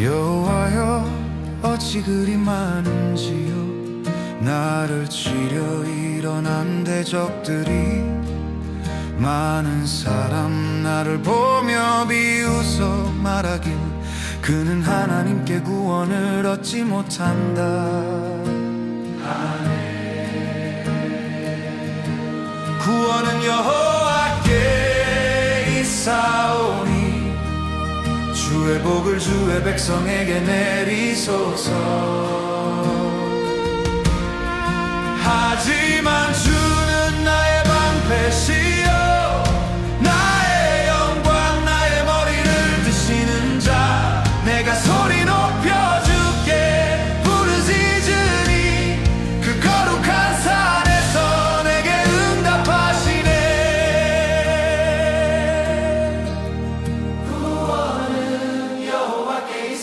여호와여 어찌 그리 많은지요? 나를 치려 일어난 대적들이 많은 사람 나를 보며 비웃어 말하길 그는 하나님께 구원을 얻지 못한다. 구원은 여호와께 있사오니 주의 복을 주의 백성에게 내리소서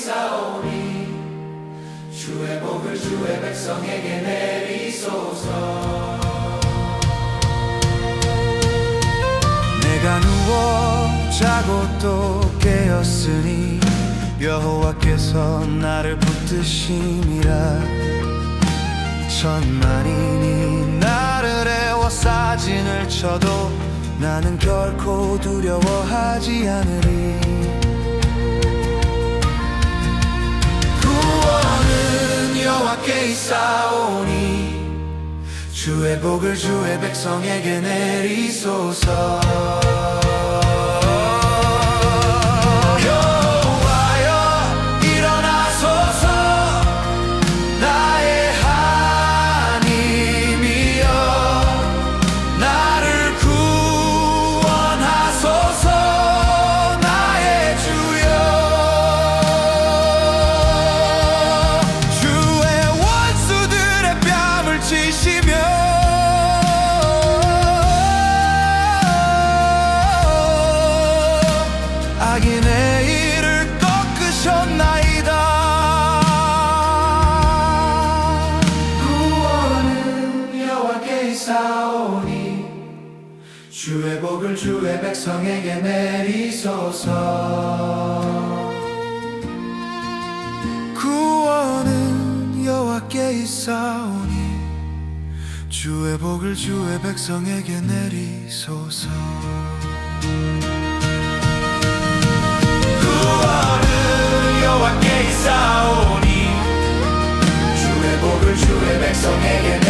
있사오니 주의 복을 주의 백성에게 내리소서. 내가 누워 자고 또 깨었으니 여호와께서 나를 붙드심이라. 천만인이 나를 애워 사진을 쳐도 나는 결코 두려워하지 않으리 여호와께 있사오니 주의 복을 주의 백성에게 내리소서 있사오니 주의 복을 주의 백성에게 내리소서. 구원은 여호와께 있사오니 주의 복을 주의 백성에게 내리소서. 구원은 여호와께 있사오니 주의 복을 주의 백성에게